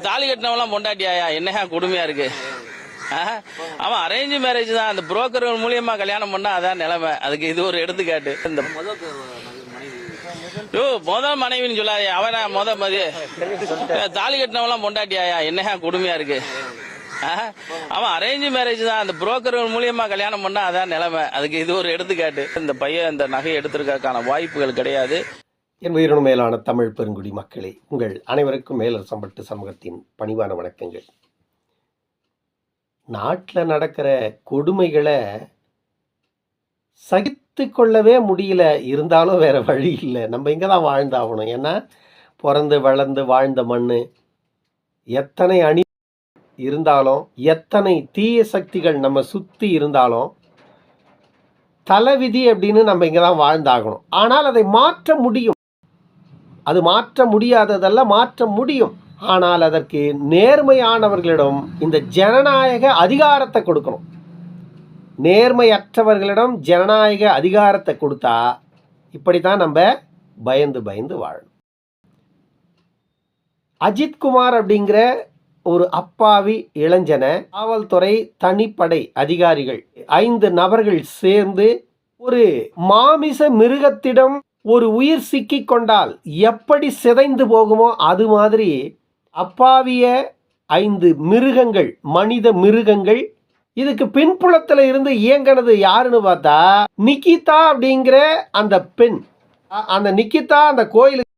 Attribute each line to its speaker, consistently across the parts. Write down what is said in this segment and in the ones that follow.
Speaker 1: தாலி கட்டினவெல்லாம் பொண்டாட்டியாயா? என்னையா கொடுமையா இருக்கு? ஆ? அவன் அரேஞ்ச் மேரேஜ் தான். அந்த புரோக்கர்கள் மூலியமா கல்யாணம் பண்ணா அதான் நிலைமை. அதுக்கு இது ஒரு எடுத்துக்காட்டு. இந்த யோ முத மனைவின்னு சொல்லாதே. அவனா முத மதி. தாலி கட்டினவெல்லாம் பொண்டாட்டியாயா? என்னையா கொடுமையா இருக்கு? ஆ? அவன் அரேஞ்ச் மேரேஜ் தான். அந்த புரோக்கர்கள் மூலியமா கல்யாணம் பண்ணா அதான் நிலைமை. அதுக்கு இது ஒரு எடுத்துக்காட்டு. இந்த பையன் இந்த நகை எடுத்திருக்கான வாய்ப்புகள் கிடையாது.
Speaker 2: என் உயிரினும் மேலான தமிழ் பெருங்குடி மக்களே உங்கள் அனைவருக்கும் மேலரசம்பட்டு சமூகத்தின் பணிவான வணக்கங்கள். நாட்டில் நடக்கிற கொடுமைகளை சகித்து கொள்ளவே முடியல இருந்தாலும் வேற வழி இல்லை. நம்ம இங்கே தான் வாழ்ந்தாகணும். ஏன்னா பிறந்து வளர்ந்து வாழ்ந்த மண் எத்தனை அணி இருந்தாலும் எத்தனை தீய சக்திகள் நம்ம சுற்றி இருந்தாலும் தலைவிதி அப்படின்னு நம்ம இங்கே தான் வாழ்ந்தாகணும். ஆனால் அதை மாற்ற முடியும். அது மாற்ற முடியாததல்ல மாற்ற முடியும். ஆனால் அதற்கு நேர்மையானவர்களிடம் இந்த ஜனநாயக அதிகாரத்தை கொடுக்கணும். நேர்மையற்றவர்களிடம் ஜனநாயக அதிகாரத்தை கொடுத்தா இப்படி தான் நம்ம பயந்து பயந்து வாழணும். அஜித்குமார் அப்படிங்கிற ஒரு அப்பாவி இளைஞனை காவல்துறை தனிப்படை அதிகாரிகள் ஐந்து நபர்கள் சேர்ந்து ஒரு மாமிச மிருகத்திடம் ஒரு உயிர் சிக்கிக் கொண்டால் எப்படி சிதைந்து போகுமோ அது மாதிரி அப்பாவிய ஐந்து மிருகங்கள் மனித மிருகங்கள் இதுக்கு பின்புலத்தில் இருந்து இயங்கினது யாருன்னு பார்த்தா நிக்கிதா அப்படிங்கிற அந்த பெண். அந்த நிக்கிதா அந்த கோயிலுக்கு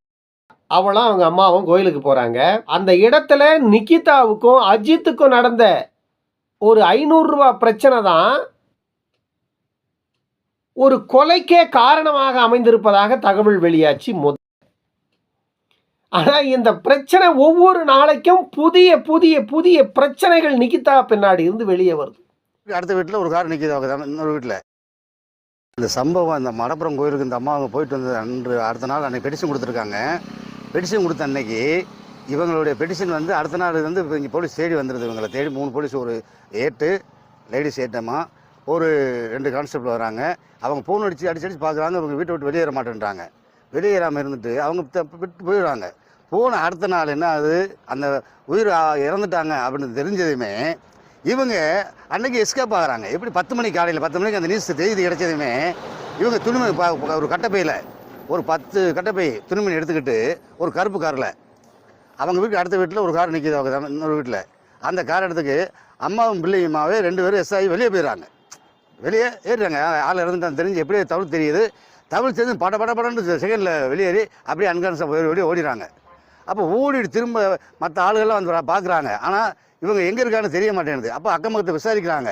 Speaker 2: அவளும் அவங்க அம்மாவும் கோயிலுக்கு போகிறாங்க அந்த இடத்துல நிக்கிதாவுக்கும் அஜித்துக்கும் நடந்த ஒரு ஐநூறுரூவா பிரச்சனை தான் ஒரு கொலைக்கே காரணமாக அமைந்திருப்பதாக தகவல் வெளியாச்சு முத ஆனால் இந்த பிரச்சனை ஒவ்வொரு நாளைக்கும் புதிய புதிய புதிய பிரச்சனைகள் நிக்கிதா பின்னாடி இருந்து வெளியே வருது.
Speaker 3: அடுத்த வீட்டில் ஒரு கார் நிற்கிது இன்னொரு வீட்டில். இந்த சம்பவம் இந்த மடப்புறம் கோயிலுக்கு இந்த அம்மா அவங்க போயிட்டு வந்தது அன்று அடுத்த நாள் அன்னைக்கு பெடிஷன் கொடுத்துருக்காங்க. பெடிஷன் கொடுத்த அன்னைக்கு இவங்களுடைய பெடிஷன் வந்து அடுத்த நாள் வந்து இங்கே போலீஸ் தேடி வந்துடுது இவங்களை தேடி மூணு போலீஸ் ஒரு ஏட்டு லேடிஸ் ஏட்டம்மா. ஒரு ரெண்டு கான்ஸ்டபிள் வராங்க. அவங்க ஃபோன் அடித்து அடிச்சு அடிச்சு பார்க்குறாங்க அவங்க வீட்டை விட்டு வெளியேற மாட்டேன்றாங்க. வெளியேறாமல் இருந்துட்டு அவங்க விட்டு போயிடுறாங்க. போன அடுத்த நாள் என்ன ஆகுது? அந்த உயிர் இறந்துட்டாங்க அப்படின்னு தெரிஞ்சதுமே இவங்க அன்னைக்கு எஸ்கேப் ஆகிறாங்க. எப்படி பத்து மணிக்கு காலையில் பத்து மணிக்கு அந்த நியூஸ் செய்தி கிடைச்சதுமே இவங்க துணிமணி பா- ஒரு கட்டப்பையில் ஒரு பத்து கட்டப்பை துணிமணி எடுத்துக்கிட்டு ஒரு கருப்பு காரில் அவங்க வீட்டு அடுத்த வீட்டில் ஒரு கார் நிற்கிது அவங்க தான் இன்னொரு வீட்டில். அந்த கார் எடுத்துக்கு அம்மாவும் பிள்ளையுமாவே ரெண்டு பேரும் எஸ் ஆகி வெளியே போயிடுறாங்க. வெளியே ஏறுறாங்க. ஆள் இறந்துட்டான்னு தெரிஞ்சு எப்படியே தவிர தெரியுது. தவிர தெரிஞ்சு பட பட படன்னு செகண்டில் வெளியேறி அப்படியே அன்கான்ஸாக போய் வெளியே ஓடிடுறாங்க. அப்போ ஓடிட்டு திரும்ப மற்ற ஆளுகள்லாம் வந்து பார்க்குறாங்க. ஆனால் இவங்க எங்கே இருக்கான்னு தெரிய மாட்டேங்குது. அப்போ அக்கம் பக்கத்தை விசாரிக்கிறாங்க.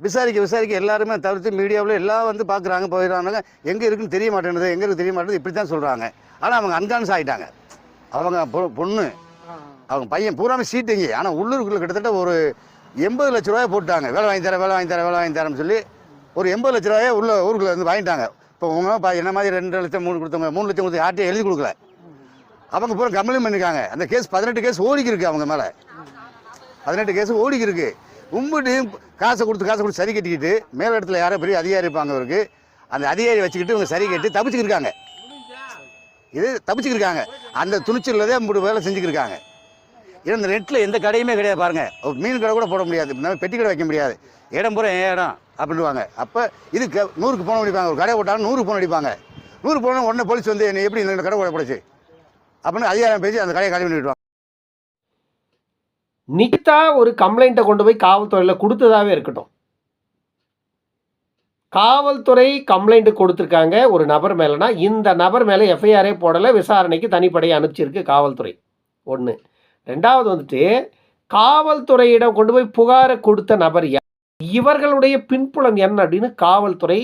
Speaker 3: விசாரிக்க விசாரிக்க எல்லாருமே தவிர்த்து மீடியாவில் எல்லாம் வந்து பார்க்குறாங்க போயிடுறாங்க எங்கே இருக்குன்னு தெரிய மாட்டேங்குது எங்கே இருக்கு தெரிய மாட்டேங்குது இப்படி தான் சொல்கிறாங்க ஆனால் அவங்க அன்கான்ஸ் ஆகிட்டாங்க அவங்க பொ- பொண்ணு. அவங்க பையன் பூராமே சீட்டுங்க ஆனால் உள்ளூருக்குள்ள கிட்டத்தட்ட ஒரு எண்பது லட்ச ரூபாய் போட்டாங்க வேலை வாங்கி தரேன் வேலை வாங்கி தரேன் வேலை வாங்கி தரேன்னு சொல்லி ஒரு எண்பது லட்ச ரூபாயை உள்ள ஊருக்குள்ள வந்து வாங்கிட்டாங்க. இப்போ உங்க என்ன மாதிரி ரெண்டு லட்சம் மூணு கொடுத்தவங்க மூணு லட்சம் கொடுத்து யார்ட்டையும் எழுதி கொடுக்கல. அவங்க பூரா கம்ப்ளைண்ட் பண்ணிருக்காங்க. அந்த கேஸ் பதினெட்டு கேஸ் ஓடிக்கு இருக்கு அவங்க மேலே. பதினெட்டு கேஸ் ஓடிக்கு இருக்கு உங்கள்கிட்டையும் காசை கொடுத்து காசை கொடுத்து சரி கட்டிக்கிட்டு மேல் இடத்துல யாரோ பெரிய அதிகாரி இருப்பாங்க அவருக்கு. அந்த அதிகாரி வச்சுக்கிட்டு இவங்க சரி கட்டி தப்பிச்சுக்கிருக்காங்க. இது தப்பிச்சுக்கிருக்காங்க. அந்த துணிச்சலில் தான் மூணு வேலை செஞ்சுக்கிருக்காங்க. இந்த நெட்டில் எந்த கடையுமே கிடையாது பாருங்கள் மீன் கடை கூட போட முடியாது. நம்ம பெட்டி கடை வைக்க முடியாது. இடம் பூரா ஏன் இடம் அப்படின்வாங்க அப்போ இது க- நூறுக்கு போன அடிப்பாங்க. ஒரு கடை போட்டாலும் நூறு போன அடிப்பாங்க. நூறு போனால் உடனே போலீஸ் வந்து என்னை எப்படி இந்த கடை போடப்படுச்சு அப்படின்னு அதிகாரம் பேசி அந்த கடையை காலி பண்ணிவிடுவாங்க
Speaker 2: நிகிதா ஒரு கம்ப்ளைண்ட்டை கொண்டு போய் காவல்துறையில் கொடுத்ததாவே இருக்கட்டும். காவல்துறை கம்ப்ளைண்ட் கொடுத்துருக்காங்க. ஒரு நபர் மேலேனா இந்த நபர் மேலே எஃப்ஐஆரே போடலை. விசாரணைக்கு தனிப்படையை அனுப்பிச்சிருக்கு காவல்துறை. ஒன்று ரெண்டாவது வந்துட்டு காவல்துறையிடம் கொண்டு போய் புகாரை கொடுத்த நபர் யார்? இவர்களுடைய பின்புலம் என்ன அப்படின்னு காவல்துறை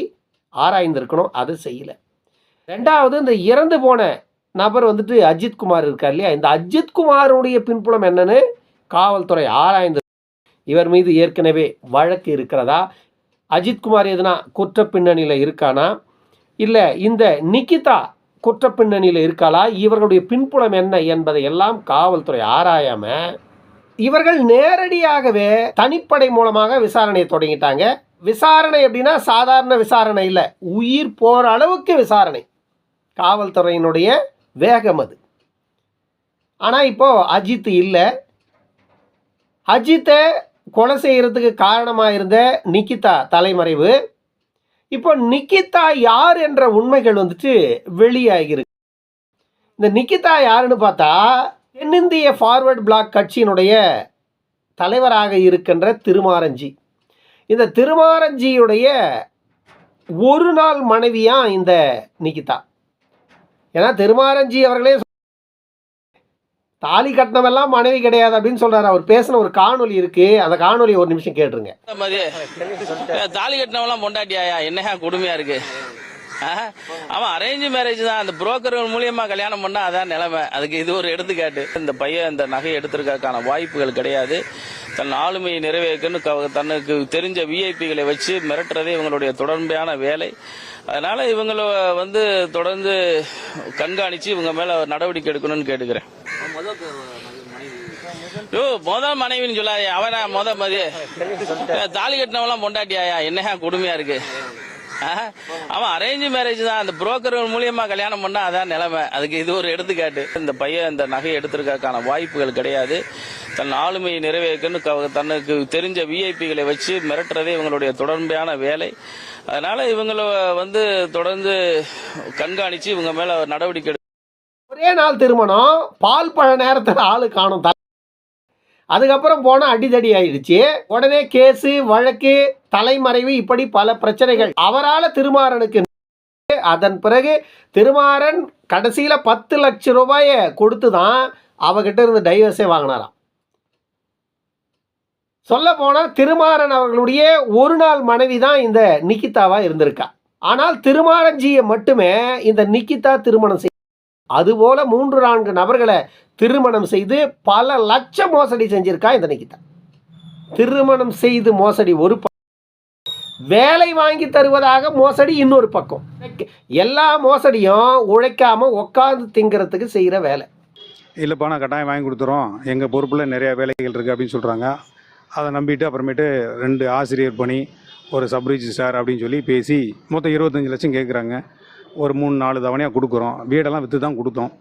Speaker 2: ஆராய்ந்திருக்கணும். அது செய்யலை. ரெண்டாவது இந்த இறந்து போன நபர் வந்துட்டு அஜித்குமார் இருக்கார் இல்லையா? இந்த அஜித்குமாருடைய பின்புலம் என்னன்னு காவல்துறை ஆராய்ந்து இவர் மீது ஏற்கனவே வழக்கு இருக்கிறதா? அஜித்குமார் எதுனா குற்ற பின்னணியில் இருக்கானா? இல்லை இந்த நிக்கிதா குற்ற பின்னணியில் இருக்காளா? இவர்களுடைய பின்புலம் என்ன என்பதை எல்லாம் காவல்துறை ஆராயாம இவர்கள் நேரடியாகவே தனிப்படை மூலமாக விசாரணையை தொடங்கிட்டாங்க. விசாரணை அப்படின்னா சாதாரண விசாரணை இல்லை. உயிர் போகிற அளவுக்கு விசாரணை. காவல்துறையினுடைய வேகம் அது. ஆனால் இப்போது அஜித் இல்லை. அஜித்தை கொலை செய்கிறதுக்கு காரணமாக இருந்த நிக்கிதா தலைமறைவு. இப்போ நிக்கிதா யார் என்ற உண்மைகள் வந்துட்டு வெளியாகிருக்கு இந்த நிக்கிதா யாருன்னு பார்த்தா தென்னிந்திய ஃபார்வர்ட் பிளாக் கட்சியினுடைய தலைவராக இருக்கின்ற திருமாரஞ்சி. இந்த திருமாரஞ்சியுடைய ஒரு நாள் மனைவியா இந்த நிக்கிதா? ஏன்னா திருமாரஞ்சி அவர்களே தாலி கட்டினவெல்லாம் மனைவி கிடையாது அப்படின்னு சொல்றாரு. அவர் பேசின ஒரு காணொலி இருக்கு. அந்த காணொலி ஒரு நிமிஷம் கேட்டுருங்க.
Speaker 1: தாலி கட்டினவெல்லாம் பொண்டாட்டியாயா? என்னையா கொடுமையா இருக்கு? ஆமா அரேஞ்ச் மேரேஜ் தான். அந்த புரோக்கர்கள் மூலியமா கல்யாணம் பண்ணா அதான் நிலைமை. அதுக்கு இது ஒரு எடுத்துக்காட்டு. இந்த பையன் இந்த நகை எடுத்திருக்கான வாய்ப்புகள் கிடையாது. தன் ஆளுமையை நிறைவேற்றன்னு தனக்கு தெரிஞ்ச விஐபிகளை வச்சு மிரட்டுறதே இவங்களுடைய தொடர்பையான வேலை. அதனால இவங்கள வந்து தொடர்ந்து கண்காணிச்சு இவங்க மேல நடவடிக்கை எடுக்கணும்னு கேட்டுக்கிறேன். யோ முதல் மனைவின்னு சொல்லாதே அவனா முத மதி தாலி கட்டினவெல்லாம் பொண்டாட்டியாயா? என்னையா கொடுமையா இருக்கு? அவன் அரேஞ்ச் மேரேஜ் தான். அந்த புரோக்கர்கள் மூலியமா கல்யாணம் பண்ணா அதான் நிலைமை. அதுக்கு இது ஒரு எடுத்துக்காட்டு. இந்த பையன் இந்த நகை எடுத்திருக்கான வாய்ப்புகள் கிடையாது. தன் ஆளுமையை நிறைவேற்கன்னு தனக்கு தெரிஞ்ச விஐபிகளை வச்சு மிரட்டுறதே இவங்களுடைய தொடர்பையான வேலை. அதனால இவங்கள வந்து தொடர்ந்து கண்காணிச்சு இவங்க மேல நடவடிக்கை
Speaker 2: ஒரே நாள் திருமணம் பால் பழ நேரத்தில் ஆளு காணும் அதுக்கப்புறம் போனால் அடிதடி ஆயிடுச்சு. உடனே கேஸு வழக்கு தலைமறைவு இப்படி பல பிரச்சனைகள். அவரால் திருமாறனுக்கு அதன் பிறகு திருமாறன் கடைசியில் பத்து லட்சம் ரூபாயை கொடுத்து தான் அவகிட்ட இருந்து டைவர்ஸே வாங்கினாராம். சொல்ல போனால் திருமாறன் அவர்களுடைய ஒரு நாள் மனைவி தான் இந்த நிக்கிதாவாக இருந்திருக்கா. ஆனால் திருமாரஞ்சியை மட்டுமே இந்த நிக்கிதா திருமணம் செய் அதுபோல மூன்று நான்கு நபர்களை திருமணம் செய்து பல லட்சம் மோசடி செஞ்சிருக்கா இந்த நிக்கிதா. திருமணம் செய்து மோசடி ஒரு பக்கம் வேலை வாங்கி தருவதாக மோசடி இன்னொரு பக்கம். எல்லா மோசடியும் உழைக்காம உட்காந்து திங்கிறதுக்கு செய்கிற வேலை.
Speaker 4: இல்லைப்பா நான் கட்டாயம் வாங்கி கொடுத்துறோம். எங்கள் பொறுப்பில் நிறையா வேலைகள் இருக்குது அப்படின்னு சொல்கிறாங்க அதை நம்பிட்டு அப்புறமேட்டு ரெண்டு ஆசிரியர் பணி ஒரு சப் ரிஜிஸ்டார் அப்படின்னு சொல்லி பேசி மொத்தம் இருபத்தஞ்சி லட்சம் கேட்குறாங்க. ஒரு மூணு நாலு தவணையாக கொடுக்குறோம். வீடெல்லாம் விற்று தான் கொடுத்தோம்.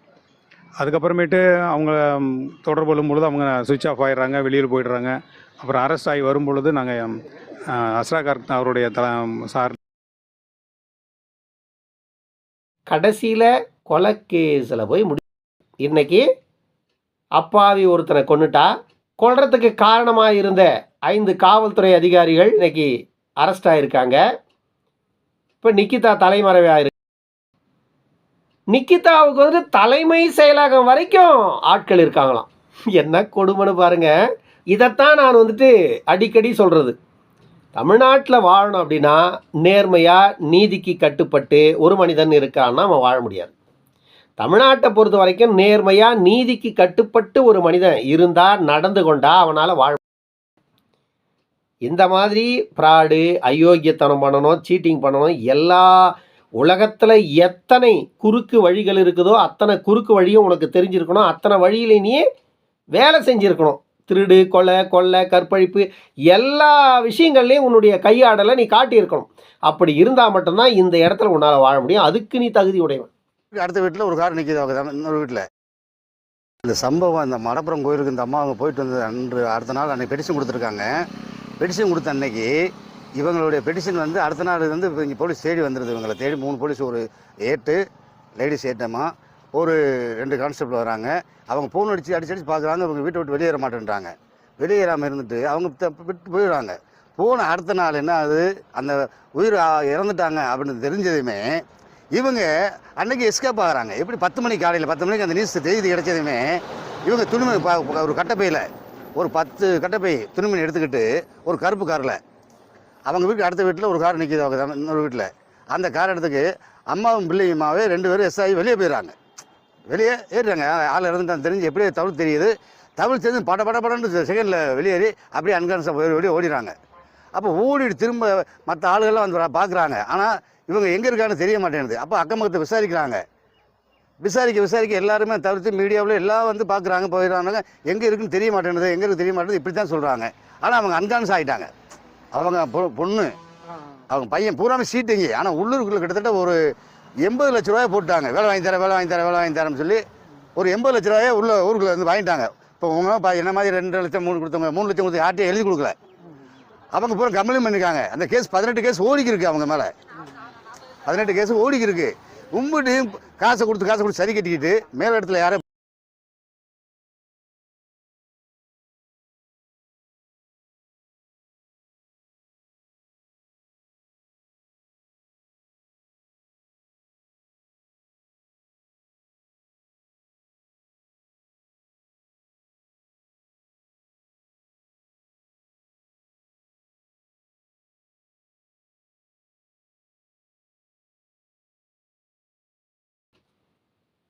Speaker 4: அதுக்கப்புறமேட்டு அவங்க தொடர்பு கொள்ளும் பொழுது அவங்க சுவிட்ச் ஆஃப் ஆயிடுறாங்க வெளியில் போயிடுறாங்க. அப்புறம் அரெஸ்ட் ஆகி வரும் பொழுது நாங்கள் அஸ்ரா கார்க் அவருடைய த சார்
Speaker 2: கடைசியில் கொலைக்கேஸில் போய் முடி இன்றைக்கி அப்பாவி ஒருத்தனை கொண்டுட்டா கொல்றதுக்கு காரணமாக இருந்த ஐந்து காவல்துறை அதிகாரிகள் இன்னைக்கு அரெஸ்ட் ஆகியிருக்காங்க இப்போ நிக்கிதா தலைமறைவாக இருக்கு நிக்கிதாவுக்கு வந்து தலைமை செயலகம் வரைக்கும் ஆட்கள் இருக்காங்களாம். என்ன கொடுமைன்னு பாருங்க. இதைத்தான் நான் வந்துட்டு அடிக்கடி சொல்கிறது தமிழ்நாட்டில் வாழணும் அப்படின்னா நேர்மையாக நீதிக்கு கட்டுப்பட்டு ஒரு மனிதன் இருக்கான்னா அவன் வாழ முடியாது. தமிழ்நாட்டை பொறுத்த வரைக்கும் நேர்மையாக நீதிக்கு கட்டுப்பட்டு ஒரு மனிதன் இருந்தால் நடந்து கொண்டா அவனால் வாழ் இந்த மாதிரி ஃப்ராடு அயோக்கியத்தனம் பண்ணணும் சீட்டிங் பண்ணணும் எல்லா உலகத்தில் எத்தனை குறுக்கு வழிகள் இருக்குதோ அத்தனை குறுக்கு வழியும் உனக்கு தெரிஞ்சிருக்கணும். அத்தனை வழியில நீ வேலை செஞ்சுருக்கணும். திருடு கொலை கொள்ளை கற்பழிப்பு எல்லா விஷயங்கள்லையும் உன்னுடைய கையாடலை நீ காட்டியிருக்கணும். அப்படி இருந்தால் மட்டும்தான் இந்த இடத்துல உன்னால் வாழ முடியும். அதுக்கு நீ தகுதி உடையவன்.
Speaker 3: அடுத்த வீட்டில் ஒரு கார் நிற்கிது அவங்க இன்னொரு வீட்டில் இந்த சம்பவம் இந்த மடப்புறம் கோயிலுக்கு இந்த அம்மா அவங்க போயிட்டு வந்தது அன்று அடுத்த நாள் அன்றைக்கி பெடிஷன் கொடுத்துருக்காங்க. பெடிஷன் கொடுத்த அன்னைக்கு இவங்களுடைய பெடிஷன் வந்து அடுத்த நாள் வந்து இங்கே போலீஸ் தேடி வந்துடுது இவங்களை. தேடி மூணு போலீஸ் ஒரு ஏட்டு லேடிஸ் ஏட்டம்மா ஒரு ரெண்டு கான்ஸ்டபிள் வராங்க. அவங்க ஃபோன் அடித்து அடிச்சு அடிச்சு பார்க்குறாங்க அவங்க வீட்டை விட்டு வெளியேற மாட்டேன்றாங்க. வெளியேறாமல் இருந்துட்டு அவங்க விட்டு போயிடுறாங்க. போன அடுத்த நாள் என்ன அது அந்த உயிர் இறந்துட்டாங்க அப்படின்னு தெரிஞ்சதுமே இவங்க அன்னைக்கு எஸ்கேப் ஆகிறாங்க. எப்படி பத்து மணி காலையில் பத்து மணிக்கு அந்த நியூஸ் செய்தி கிடைச்சதுமே இவங்க துணிமணி பா ஒரு கட்டப்பையில் ஒரு பத்து கட்டப்பை துணிமணி எடுத்துக்கிட்டு ஒரு கருப்பு காரில் அவங்க வீட்டுக்கு அடுத்த வீட்டில் ஒரு கார் நிற்கிது அவங்க இன்னொரு வீட்டில். அந்த கார் எடுத்துக்கு அம்மாவும் பிள்ளையுமாவே ரெண்டு பேரும் எஸ் ஆகி வெளியே போயிடுறாங்க. வெளியே ஏறுறாங்க ஆள் இறந்துட்டான் தெரிஞ்சு எப்படியே தமிழ் தெரியுது. தமிழ் தெரிஞ்சு பட பட படன்னு செகண்டில் வெளியேறி அப்படியே அன்கான்ஸாக போய் வெளியே ஓடிடுறாங்க. அப்போ ஓடிட்டு திரும்ப மற்ற ஆளுகள்லாம் வந்து பார்க்குறாங்க ஆனால் இவங்க எங்கே இருக்கான்னு தெரிய மாட்டேங்குது. அப்போ அக்கம் பக்கத்தை விசாரிக்கிறாங்க. விசாரிக்க விசாரிக்க எல்லாருமே தவிர்த்து மீடியாவில் எல்லாம் வந்து பார்க்குறாங்க போயிடுறாங்க எங்கே இருக்குன்னு தெரிய மாட்டேங்குது எங்கே இருக்கு தெரிய மாட்டேங்குது இப்படி தான் சொல்கிறாங்க ஆனால் அவங்க அன்கான்ஸ் ஆகிட்டாங்க அவங்க பொ- பொண்ணு அவங்க பையன் பூராமே சீட்டுங்க ஆனால் உள்ளூருக்குள்ள கிட்டத்தட்ட ஒரு எண்பது லட்ச ரூபாய் போட்டாங்க. வேலை வாங்கி தரேன் வேலை வாங்கி தரேன் வேலை வாங்கி தரேன்னு சொல்லி ஒரு எண்பது லட்ச ரூபாயே உள்ள ஊருக்குள்ள வந்து வாங்கிட்டாங்க. இப்போ உங்க என்ன மாதிரி ரெண்டு லட்சம் மூணு கொடுத்தவங்க மூணு லட்சம் கொடுத்து யார்ட்டையும் எழுதி கொடுக்கல. அவங்க பூரா கம்ப்ளைண்ட் பண்ணிருக்காங்க. அந்த கேஸ் பதினெட்டு கேஸ் ஓடிக்கி இருக்கு அவங்க மேலே. பதினெட்டு கேஸ் ஓடிக்கி இருக்கு காசை கொடுத்து காசை கொடுத்து சரி கட்டிக்கிட்டு மேல் இடத்துல யாரும்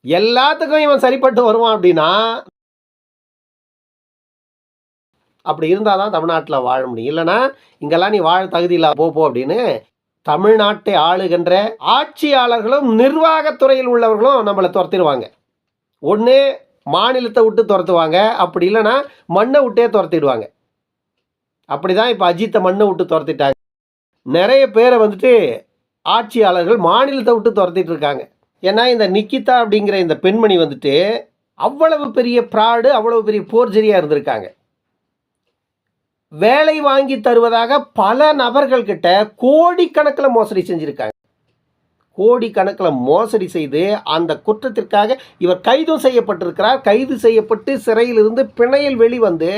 Speaker 2: எல்லாத்துக்கும் இவன் சரிப்பட்டு வருவான் அப்படின்னா அப்படி இருந்தால் தான் தமிழ்நாட்டில் வாழ முடியும். இல்லைன்னா இங்கெல்லாம் நீ வாழ தகுதியில் போப்போ அப்படின்னு தமிழ்நாட்டை ஆளுகின்ற ஆட்சியாளர்களும் நிர்வாகத்துறையில் உள்ளவர்களும் நம்மளை துரத்திடுவாங்க. ஒன்று மாநிலத்தை விட்டு துரத்துவாங்க. அப்படி இல்லைன்னா மண்ணை விட்டே துரத்திடுவாங்க. அப்படி தான் இப்போ அஜித்தை மண்ணை விட்டு துரத்திட்டாங்க. நிறைய பேரை வந்துட்டு ஆட்சியாளர்கள் மாநிலத்தை விட்டு துரத்திட்டு இருக்காங்க. ஏன்னா இந்த நிக்கிதா அப்படிங்கிற இந்த பெண்மணி வந்துட்டு அவ்வளவு பெரிய ப்ராடு அவ்வளவு பெரிய போர்ஜரியாக இருந்திருக்காங்க. வேலை வாங்கி தருவதாக பல நபர்கள் கிட்ட கோடிக்கணக்கில் மோசடி செஞ்சுருக்காங்க. கோடிக்கணக்கில் மோசடி செய்து அந்த குற்றத்திற்காக இவர் கைதும் செய்யப்பட்டிருக்கிறார். கைது செய்யப்பட்டு சிறையிலிருந்து பிணையில் வெளிவந்து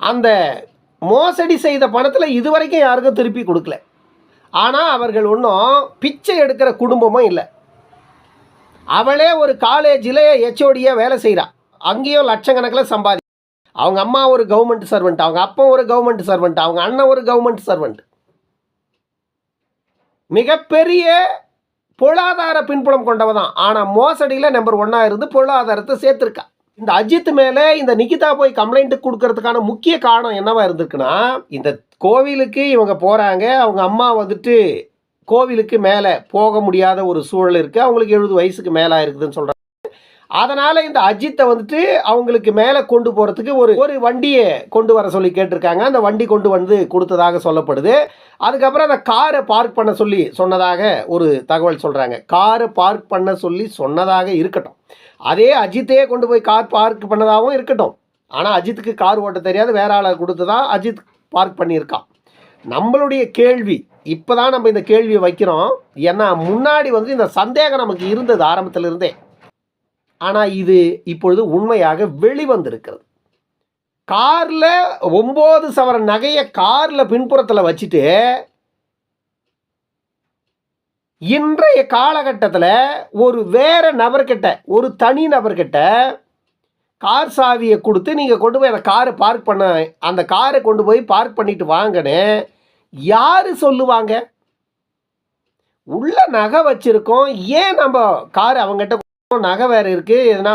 Speaker 2: அந்த மோசடி செய்த பணத்தில் இதுவரைக்கும் யாருக்கும் திருப்பி கொடுக்கல. ஆனால் அவர்கள் ஒன்றும் பிச்சை எடுக்கிற குடும்பமும் இல்லை. அவளே ஒரு காலேஜில் ஹெச்ஓடியாக வேலை செய்கிறா அங்கேயும் லட்சக்கணக்கில் சம்பாதி. அவங்க அம்மா ஒரு கவர்மெண்ட் சர்வெண்ட் அவங்க அப்பா ஒரு கவர்மெண்ட் சர்வெண்ட் அவங்க அண்ணன் ஒரு கவர்மெண்ட் சர்வெண்ட் மிகப்பெரிய பொருளாதார பின்புலம் கொண்டவ தான் ஆனால் மோசடியில் நம்பர் ஒன்னாக இருந்து பொருளாதாரத்தை சேர்த்துருக்கா. இந்த அஜித் மேலே இந்த நிகிதா போய் கம்ப்ளைண்ட் கொடுக்கறதுக்கான முக்கிய காரணம் என்னவா இருந்திருக்குன்னா இந்த கோவிலுக்கு இவங்க போகிறாங்க அவங்க அம்மா வந்துட்டு கோவிலுக்கு மேலே போக முடியாத ஒரு சூழல் இருக்குது அவங்களுக்கு எழுபது வயசுக்கு மேலே இருக்குதுன்னு சொல்கிறாங்க அதனால் இந்த அஜித்தை வந்துட்டு அவங்களுக்கு மேலே கொண்டு போகிறதுக்கு ஒரு ஒரு வண்டியை கொண்டு வர சொல்லி கேட்டிருக்காங்க. அந்த வண்டி கொண்டு வந்து கொடுத்ததாக சொல்லப்படுது. அதுக்கப்புறம் அந்த காரை பார்க் பண்ண சொல்லி சொன்னதாக ஒரு தகவல் சொல்கிறாங்க காரை பார்க் பண்ண சொல்லி சொன்னதாக இருக்கட்டும். அதே அஜித்தையே கொண்டு போய் கார் பார்க் பண்ணதாகவும் இருக்கட்டும். ஆனால் அஜித்துக்கு கார் ஓட்ட தெரியாது. வேற ஆளை கொடுத்து தான் அஜித் பார்க் பண்ணியிருக்கான். நம்மளுடைய கேள்வி இப்போ தான் நம்ம இந்த கேள்வியை வைக்கிறோம். ஏன்னா முன்னாடி வந்து இந்த சந்தேகம் நமக்கு இருந்தது ஆரம்பத்திலிருந்தே. ஆனால் இது இப்பொழுது உண்மையாக வெளிவந்திருக்கிறது. காரில் ஒம்பது சவர நகையை காரில் பின்புறத்தில் வச்சுட்டு இன்றைய காலகட்டத்தில் ஒரு வேறு நபர்கிட்ட ஒரு தனி நபர்கிட்ட கார் சாவியை கொடுத்து நீங்கள் கொண்டு போய் அந்த காரை பார்க் பண்ண அந்த காரை கொண்டு போய் பார்க் பண்ணிட்டு வாங்கன்னு யார் சொல்லுவாங்க? உள்ள நகை வச்சுருக்கோம். ஏன் நம்ம கார் அவங்ககிட்ட நகை வேறு இருக்குது எதுனா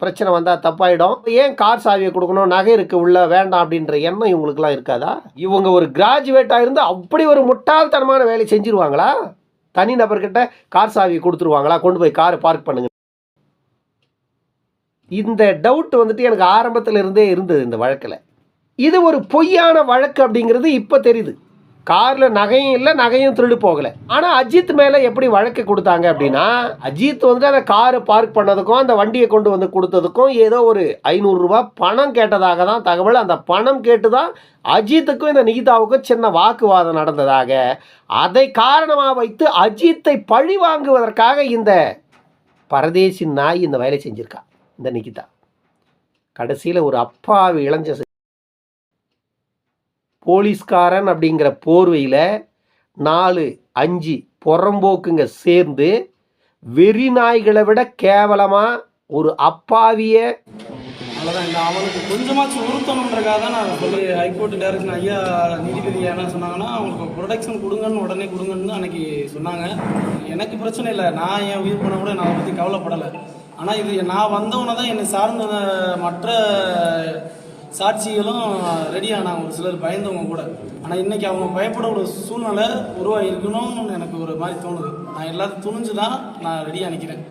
Speaker 2: பிரச்சனை வந்தால் தப்பாயிடும். ஏன் கார் சாவியை கொடுக்கணும்? நகை இருக்குது உள்ள வேண்டாம் அப்படின்ற எண்ணம் இவங்களுக்குலாம் இருக்காதா? இவங்க ஒரு கிராஜுவேட்டாக இருந்து அப்படி ஒரு முட்டாள்தனமான வேலை செஞ்சுருவாங்களா? தனி நபர்கிட்ட கார் சாவியை கொடுத்துருவாங்களா? கொண்டு போய் காரை பார்க் பண்ணுங்க. இந்த டவுட் வந்துட்டு எனக்கு ஆரம்பத்தில் இருந்தே இருந்தது இந்த வழக்கில். இது ஒரு பொய்யான வழக்கு அப்படிங்கிறது இப்போ தெரியுது. காரில் நகையும் இல்லை நகையும் திருடு போகலை. ஆனால் அஜித் மேலே எப்படி வழக்கு கொடுத்தாங்க அப்படின்னா அஜித் வந்து அந்த காரை பார்க் பண்ணதுக்கும் அந்த வண்டியை கொண்டு வந்து கொடுத்ததுக்கும் ஏதோ ஒரு ஐநூறுரூவா பணம் கேட்டதாக தான் தகவல். அந்த பணம் கேட்டு தான் அஜித்துக்கும் இந்த நிகிதாவுக்கும் சின்ன வாக்குவாதம் நடந்ததாக. அதை காரணமாக வைத்து அஜித்தை பழி வாங்குவதற்காக இந்த பரதேசி நாய் இந்த வேலை செஞ்சுருக்கா இந்த நிகிதா. கடைசியில் ஒரு அப்பாவி இளைஞ போலீஸ்காரன் அப்படிங்கிற போர்வையில் நாலு அஞ்சு புறம்போக்குங்க சேர்ந்து வெறி நாய்களை விட கேவலமாக ஒரு அப்பாவிய
Speaker 5: அவ்வளோதான் இந்த அவனுக்கு கொஞ்சமாச்சும் உறுத்தணுன்றக்காக தான் நான் சொல்லி ஹைகோர்ட் டேரக்ஷன் ஐயா நீதிபதி என்ன சொன்னாங்கன்னா அவங்களுக்கு ப்ரொடெக்ஷன் கொடுங்கன்னு உடனே கொடுங்கன்னு அன்னைக்கு சொன்னாங்க. எனக்கு பிரச்சனை இல்லை. நான் என் உயிர் பண்ண கூட நான் அதை பற்றி கவலைப்படலை. ஆனால் இது நான் வந்தவனை தான் என்னை சார்ந்த மற்ற சாட்சிகளும் ரெடியானாங்க ஒரு சிலர் பயந்தவங்க கூட. ஆனால் இன்னைக்கு அவங்க பயப்பட ஒரு சூழ்நிலை உருவாகி இருக்கணும்னு எனக்கு ஒரு மாதிரி தோணுது. நான் எல்லாத்தையும் துணிஞ்சு தான் நான் ரெடியாக நிற்கிறேன்